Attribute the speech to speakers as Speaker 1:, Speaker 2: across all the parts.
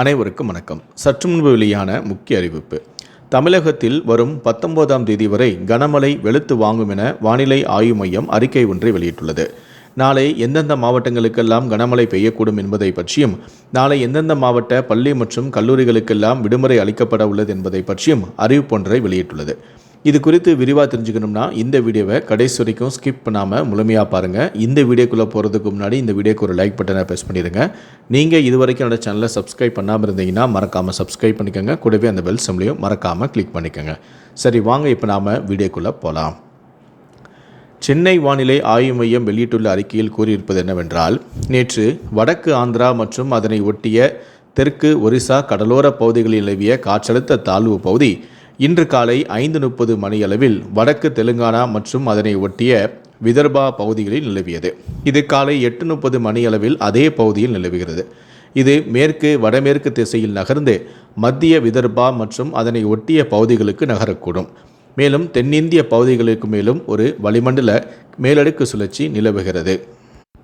Speaker 1: அனைவருக்கும் வணக்கம். சற்று முன்பு வெளியான முக்கிய அறிவிப்பு. தமிழகத்தில் வரும் பத்தொன்பதாம் தேதி வரை கனமழை வெளுத்து வாங்கும் என வானிலை ஆய்வு மையம் அறிக்கை ஒன்றை வெளியிட்டுள்ளது. நாளை எந்தெந்த மாவட்டங்களுக்கெல்லாம் கனமழை பெய்யக்கூடும் என்பதை பற்றியும் நாளை எந்தெந்த மாவட்ட பள்ளி மற்றும் கல்லூரிகளுக்கெல்லாம் விடுமுறை அளிக்கப்பட உள்ளது என்பதை பற்றியும் அறிவிப்பொன்றை வெளியிட்டுள்ளது. இது குறித்து விரிவாக தெரிஞ்சுக்கணும்னா இந்த வீடியோவை கடைசி வரைக்கும் ஸ்கிப் பண்ணாமல் முழுமையாக பாருங்கள் இந்த வீடியோக்குள்ளே போகிறதுக்கு முன்னாடி இந்த வீடியோக்கு ஒரு லைக் பட்டனை ப்ரெஸ் பண்ணிடுங்க. நீங்கள் இது வரைக்கும் என்னோட சேனலை சப்ஸ்கிரைப் பண்ணாமல் இருந்தீங்கன்னா மறக்காமல் சப்ஸ்கிரைப் பண்ணிக்கோங்க. கூடவே அந்த பெல் சிம்லையும் மறக்காமல் கிளிக் பண்ணிக்கோங்க. சரி வாங்க இப்போ நாம் வீடியோக்குள்ளே போகலாம் சென்னை வானிலை ஆய்வு மையம் வெளியிட்டுள்ள அறிக்கையில் கூறியிருப்பது என்னவென்றால் நேற்று வடக்கு ஆந்திரா மற்றும் அதனை ஒட்டிய தெற்கு ஒரிசா கடலோர பகுதிகளில் நிலவிய காற்றழுத்த தாழ்வு பகுதி இன்று காலை ஐந்து முப்பது மணியளவில் வடக்கு தெலுங்கானா மற்றும் அதனை ஒட்டிய விதர்பா பகுதிகளில் நிலவியது. இது காலை எட்டு முப்பது மணியளவில் அதே பகுதியில் நிலவுகிறது. இது மேற்கு வடமேற்கு திசையில் நகர்ந்து மத்திய விதர்பா மற்றும் அதனை ஒட்டிய பகுதிகளுக்கு நகரக்கூடும். மேலும் தென்னிந்திய பகுதிகளுக்கு மேலும் ஒரு வளிமண்டல மேலடுக்கு சுழற்சி நிலவுகிறது.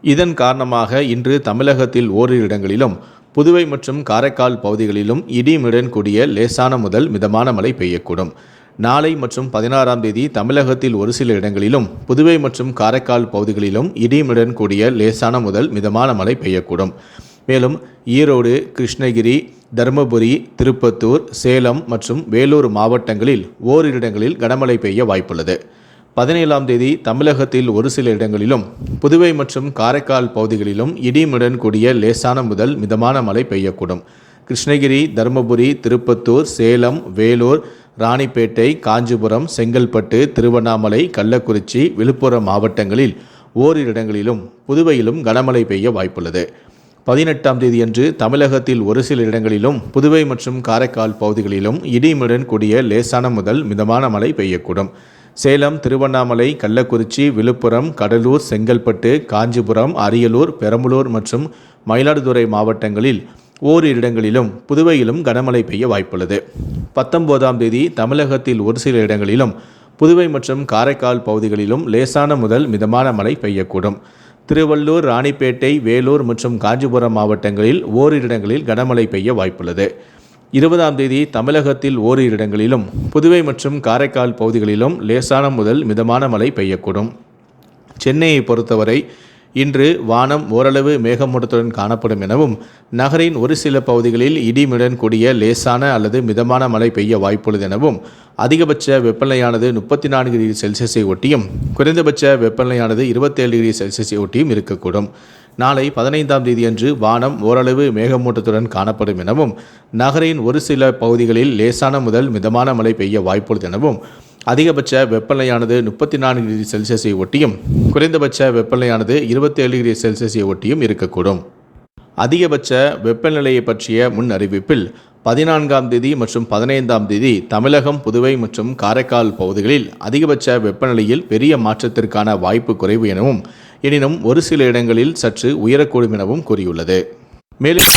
Speaker 1: இதன் காரணமாக இன்று தமிழகத்தில் ஓரிரு இடங்களிலும் புதுவை மற்றும் காரைக்கால் பகுதிகளிலும் இடிமுடன் கூடிய லேசான முதல் மிதமான மழை பெய்யக்கூடும். நாளை மற்றும் பதினாறாம் தேதி தமிழகத்தில் ஒரு சில இடங்களிலும் புதுவை மற்றும் காரைக்கால் பகுதிகளிலும் இடிமுடன் கூடிய லேசான முதல் மிதமான மழை பெய்யக்கூடும். மேலும் ஈரோடு கிருஷ்ணகிரி தருமபுரி திருப்பத்தூர் சேலம் மற்றும் வேலூர் மாவட்டங்களில் ஓரிரு இடங்களில் கனமழை பெய்ய வாய்ப்புள்ளது. பதினேழாம் தேதி தமிழகத்தில் ஒரு சில இடங்களிலும் புதுவை மற்றும் காரைக்கால் பகுதிகளிலும் இடிமுடன் கூடிய லேசான முதல் மிதமான மழை பெய்யக்கூடும். கிருஷ்ணகிரி தருமபுரி திருப்பத்தூர் சேலம் வேலூர் ராணிப்பேட்டை காஞ்சிபுரம் செங்கல்பட்டு திருவண்ணாமலை கள்ளக்குறிச்சி விழுப்புரம் மாவட்டங்களில் ஓரிரு இடங்களிலும் புதுவையிலும் கனமழை பெய்ய வாய்ப்புள்ளது. பதினெட்டாம் தேதியன்று தமிழகத்தில் ஒரு சில இடங்களிலும் புதுவை மற்றும் காரைக்கால் பகுதிகளிலும் இடியுடன் கூடிய லேசான முதல் மிதமான மழை பெய்யக்கூடும். சேலம் திருவண்ணாமலை கள்ளக்குறிச்சி விழுப்புரம் கடலூர் செங்கல்பட்டு காஞ்சிபுரம் அரியலூர் பெரம்பலூர் மற்றும் மயிலாடுதுறை மாவட்டங்களில் ஓரிரு இடங்களிலும் புதுவையிலும் கனமழை பெய்ய வாய்ப்புள்ளது. பத்தொன்பதாம் தேதி தமிழகத்தில் ஒரு சில இடங்களிலும் புதுவை மற்றும் காரைக்கால் பகுதிகளிலும் லேசான முதல் மிதமான மழை பெய்யக்கூடும். திருவள்ளூர் ராணிப்பேட்டை வேலூர் மற்றும் காஞ்சிபுரம் மாவட்டங்களில் ஓரிரு இடங்களில் கனமழை பெய்ய வாய்ப்புள்ளது. இருபதாம் தேதி தமிழகத்தில் ஓரிரு இடங்களிலும் புதுவை மற்றும் காரைக்கால் பகுதிகளிலும் லேசான முதல் மிதமான மழை பெய்யக்கூடும். சென்னையை பொறுத்தவரை இன்று வானம் ஓரளவு மேகமூட்டத்துடன் காணப்படும் எனவும் நகரின் ஒரு சில பகுதிகளில் இடிமுடன் கூடிய லேசான அல்லது மிதமான மழை பெய்ய வாய்ப்புள்ளது எனவும் அதிகபட்ச வெப்பநிலையானது முப்பத்தி நான்கு டிகிரி செல்சியஸை ஒட்டியும் குறைந்தபட்ச வெப்பநிலையானது இருபத்தேழு டிகிரி செல்சியஸை ஒட்டியும் இருக்கக்கூடும். நாளை பதினைந்தாம் தேதியன்று வானம் ஓரளவு மேகமூட்டத்துடன் காணப்படும் எனவும் நகரின் ஒரு சில பகுதிகளில் லேசான முதல் மிதமான மழை பெய்ய வாய்ப்புள்ளது எனவும் அதிகபட்ச வெப்பநிலையானது முப்பத்தி நான்கு டிகிரி செல்சியஸை ஒட்டியும் குறைந்தபட்ச வெப்பநிலையானது இருபத்தேழு டிகிரி செல்சியஸை ஒட்டியும் இருக்கக்கூடும். அதிகபட்ச வெப்பநிலையை பற்றிய முன் அறிவிப்பில் பதினான்காம் தேதி மற்றும் பதினைந்தாம் தேதி தமிழகம் புதுவை மற்றும் காரைக்கால் பகுதிகளில் அதிகபட்ச வெப்பநிலையில் பெரிய மாற்றத்திற்கான வாய்ப்பு குறைவு எனவும் எனினும் ஒரு சில இடங்களில் சற்று உயரக்கூடும் எனவும் கூறியுள்ளது. மேலும்